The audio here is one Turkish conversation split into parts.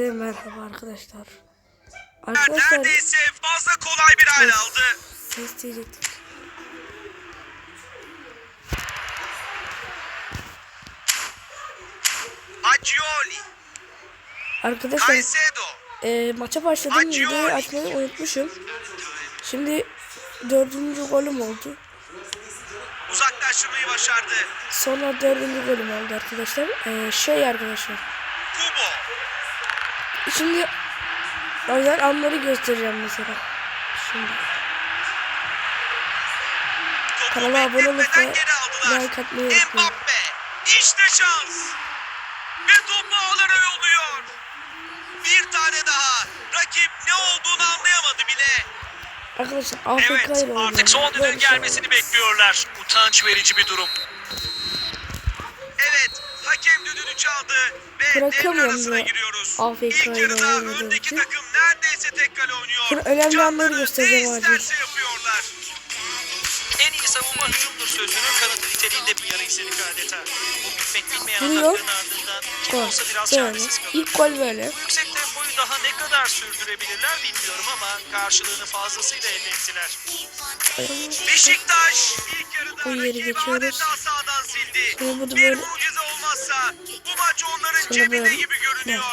Merhaba arkadaşlar. Arkadaşlar Neredeyse fazla kolay bir hal aldı. ses diyecektik. Accioli, Arkadaşlar Caicedo, e, maça başladım videoyu açmayı unutmuşum. Şimdi dördüncü golüm oldu. uzaklaştırmayı başardı. Sonra dördüncü golüm oldu arkadaşlar. E, şey arkadaşlar. Kubo, Şimdi özel anları göstereceğim mesela. Şimdi Kanala abone aldılar. like atmayı unutmayın. İşte şans. Ve topu ağlara yolluyor. Bir tane daha. Rakip ne olduğunu anlayamadı bile. arkadaşlar AFK ile Evet artık son düdüğün şey gelmesini bekliyorlar. Utanç verici bir durum. 3 aldı ve devre arasına ya. giriyoruz. AFK İlk yarıda öndeki için. takım neredeyse tek kale oynuyor. Şimdi önemli anları göstereceğim abi. yapıyorlar. En iyi savunma hücumdur sözünün kanıtı niteliğinde bir yarı izledik adeta. Bu bitmek bilmeyen ardından kim olsa biraz çaresiz kalır. İlk gol böyle. Bu yüksek tempoyu daha ne kadar sürdürebilirler bilmiyorum ama karşılığını fazlasıyla elde ettiler. Ee, Beşiktaş ilk yarıda rakibi adeta sağdan sildi. Şimdi burada böyle olmazsa bu maç onların cebinde gibi görünüyor.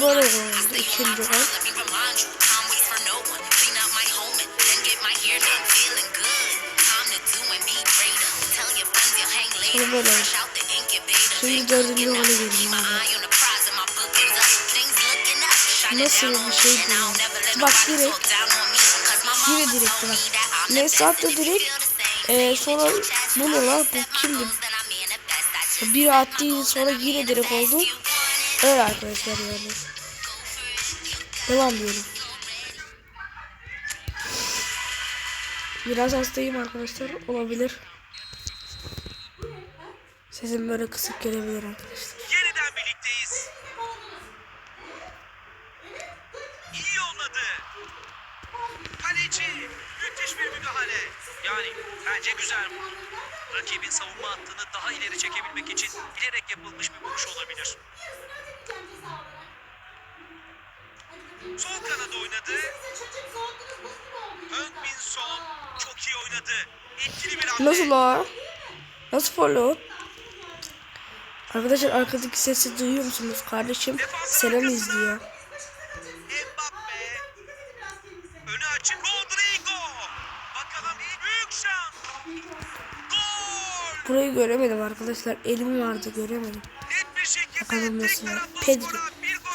Böyle oldu. İkinci oldu. İncubator. Şimdi dördüncü Keep my abi. Nasıl bir şey let Bak direkt- Yine direkt bak. me that I'm Ne the best saatte and if you direkt feel the same, e, sonra bu ne lan bu kimdi? Biri attıydı sonra yine direkt oldu. Öyle arkadaşlar yani. Devam diyorum. Biraz hastayım arkadaşlar olabilir. Sesim böyle kısık gelebilir arkadaşlar. Yeniden birlikteyiz. İyi yolladı. Kaleci müthiş bir müdahale. Yani bence güzel vurdu. Rakibin savunma hattını daha ileri çekebilmek için bilerek yapılmış bir vuruş olabilir. Sol kanada oynadı. Ön Son çok iyi oynadı. Etkili bir hamle. Nasıl o? Nasıl follow? Arkadaşlar arkadaki sesi duyuyor musunuz? Kardeşim Selen izliyor. Burayı göremedim arkadaşlar. Elim vardı göremedim. Bakalım nasıl taraflı Pedri.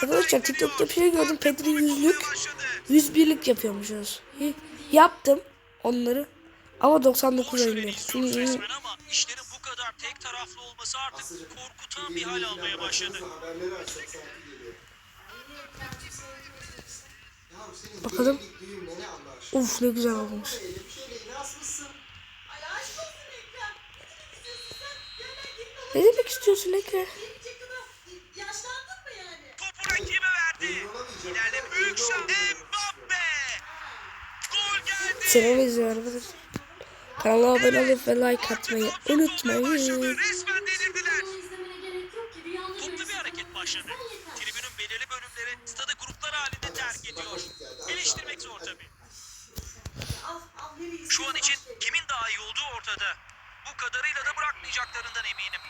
Arkadaşlar TikTok'ta bir şey gördüm. Pedri yüzlük. Başladı. 101'lik yapıyormuşuz. Yaptım onları. Ama 99 Boş oynuyor. resmen ama işlerin bu kadar tek taraflı olması artık korkutan bir hal almaya başladı. Bakalım. Uf ne güzel olmuş. Ne demek istiyorsun Eke? Topu rakibe verdi. İlerle büyük şans. Mbappe. Gol geldi. Selen izliyor arkadaşlar. Kanala abone olup ve like atmayı unutmayın. Resmen delirdiler. Toplu bir hareket başladı. Tribünün belirli bölümleri stadı gruplar halinde terk ediyor. Eleştirmek zor tabii. Şu an için kimin daha iyi olduğu ortada. Bu kadarıyla da bırakmayacaklarından eminim.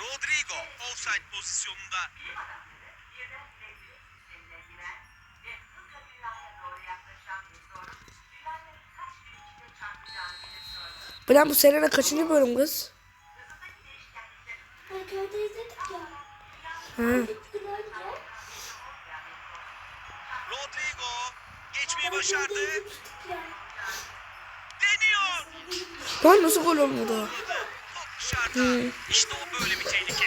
Rodrigo offside pozisyonunda. Bilen bu Selen'e kaçıncı bölüm kız? Ha. Rodrigo geçmeyi başardı. Deniyor. Lan nasıl gol olmadı? Dışarıda. İşte o böyle bir tehlike.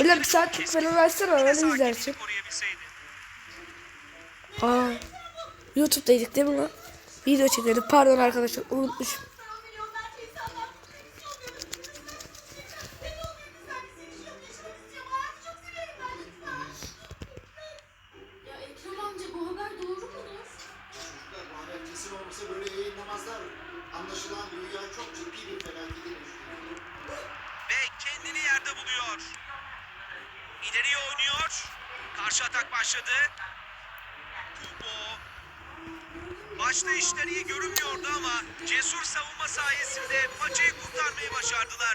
Bilen bir saatlik falan versene öyle izlersin. Aa. YouTube'daydık değil mi lan? Video çekiyorduk. Pardon arkadaşlar unutmuşum. Yerde buluyor. İleriye oynuyor. Karşı atak başladı. Kubo. Başta işler iyi görünmüyordu ama cesur savunma sayesinde maçı kurtarmayı başardılar.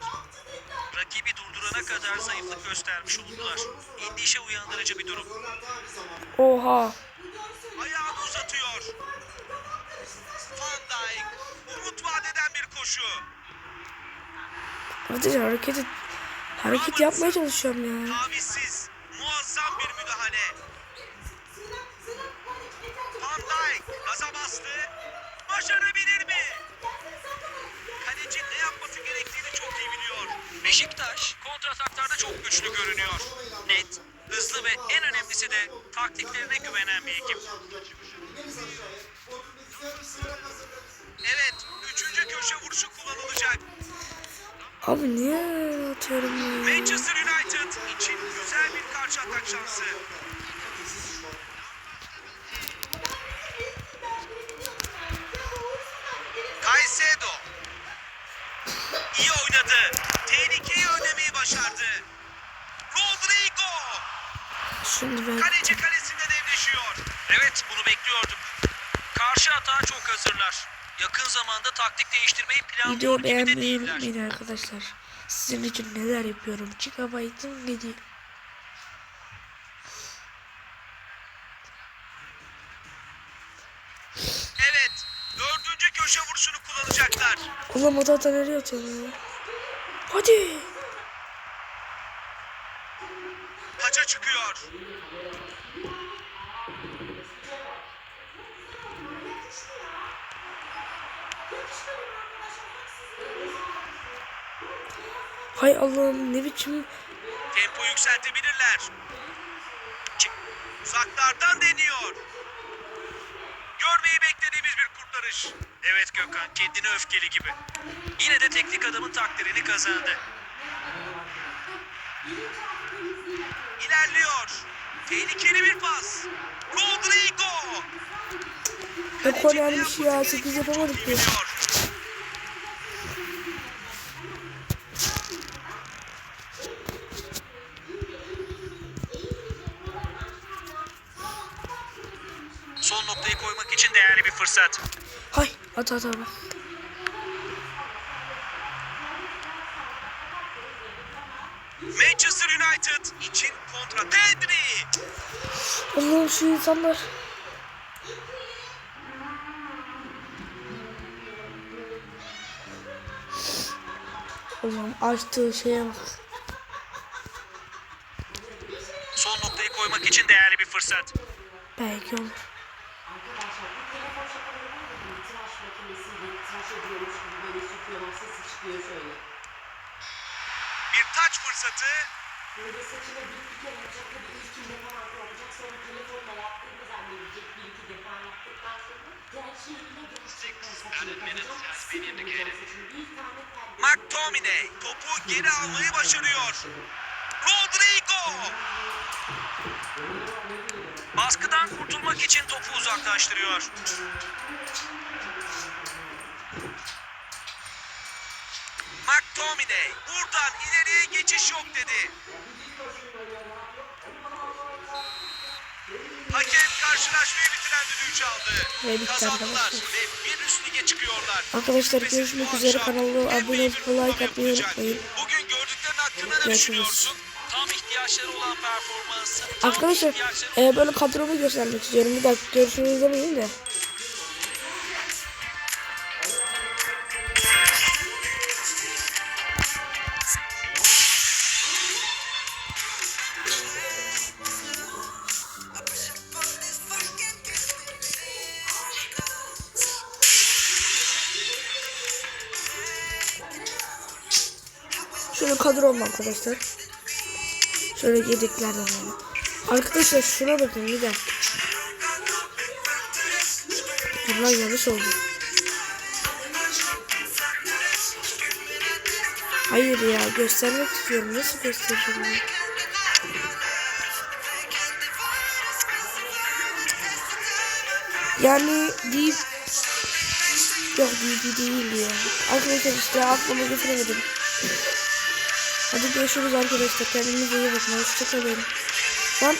Rakibi durdurana kadar zayıflık göstermiş oldular. Endişe uyandırıcı bir durum. Oha. Ayağını uzatıyor. Van Dijk. Umut vadeden bir koşu. Arkadaşlar hareket et- hareket yapmaya çalışıyorum ya. Tavizsiz. Muazzam bir müdahale. Van Dijk gaza bastı. Başarabilir mi? Kaleci ne yapması gerektiğini çok iyi biliyor. Beşiktaş kontrataklarda çok güçlü görünüyor. Net, hızlı ve en önemlisi de taktiklerine güvenen bir ekip. Evet, üçüncü köşe vuruşu kullanılacak. Abi niye atıyorum ya? Manchester United için güzel bir karşı atak şansı. Caicedo. İyi oynadı. Tehlikeyi önlemeyi başardı. Rodrigo. Şimdi ben Kaleci kalesinde devleşiyor. Evet bunu bekliyorduk. Karşı atağa çok hazırlar. Yakın zamanda taktik değiştirmeyi planlıyor video beğenmeyi unutmayın arkadaşlar. Sizin için neler yapıyorum. Gigabyte'ım gidiyor. Evet. Dördüncü köşe vuruşunu kullanacaklar. Ulan Matata nereye atıyorsun ya? Hadi. Taça çıkıyor. Hay Allah'ım ne biçim Tempo yükseltebilirler. Çık. Uzaklardan deniyor. Görmeyi beklediğimiz bir kurtarış. Evet Gökhan kendini öfkeli gibi. Yine de teknik adamın takdirini kazandı. İlerliyor. Tehlikeli bir pas. Rodrigo. Yok ne önemli ya yapması 8 gerektiğini çok yapamadık iyi Son noktayı koymak için değerli bir fırsat. Hay at at at. Manchester United için kontra Pedri. Allah'ım şu insanlar. Allah'ım açtığı şeye bak. Son noktayı koymak için değerli bir fırsat. Belki olur. Gibi böyle sürtüyorlar sesi çıkıyor şöyle. Bir taç fırsatı. Böyle saçına bir iki kere yapacak tabii ilkinde falan olacak sonra telefonla yaptığını zannedecek bir iki defa yaptıktan sonra gerçeğiyle gerçekten saçını kapatacağım sıkmayacağım saçını bir tane perde McTominay topu geri almayı başarıyor. Rodrigo. Baskıdan kurtulmak için topu uzaklaştırıyor. McTominay buradan ileriye geçiş yok dedi. Hakem karşılaşmayı bitiren düdüğü çaldı. Ve bitti Kazandılar arkadaşlar. ve bir üst lige çıkıyorlar. Arkadaşlar Şüphesiz görüşmek bu üzere. akşam Kanala en abone büyük olup like atmayı yapılacak. unutmayın. Bugün gördüklerin hakkında ne Görüşürüz. düşünüyorsun? Tam ihtiyaçları olan performansı. tam Arkadaşlar ihtiyaçları e, böyle kadromu göstermek istiyorum. Bir dakika görüşünüz demeyin de. Şöyle kadrom arkadaşlar. Şöyle yedeklerden yani. Arkadaşlar şuna bakın bir dakika. Dur lan yanlış oldu. Hayır ya göstermek istiyorum. Nasıl göstereceğim ya? Yani deyip Yok DD değildi ya. Arkadaşlar işte aklıma getiremedim. Hadi görüşürüz arkadaşlar. Kendinize iyi bakın. Hoşçakalın. Lan.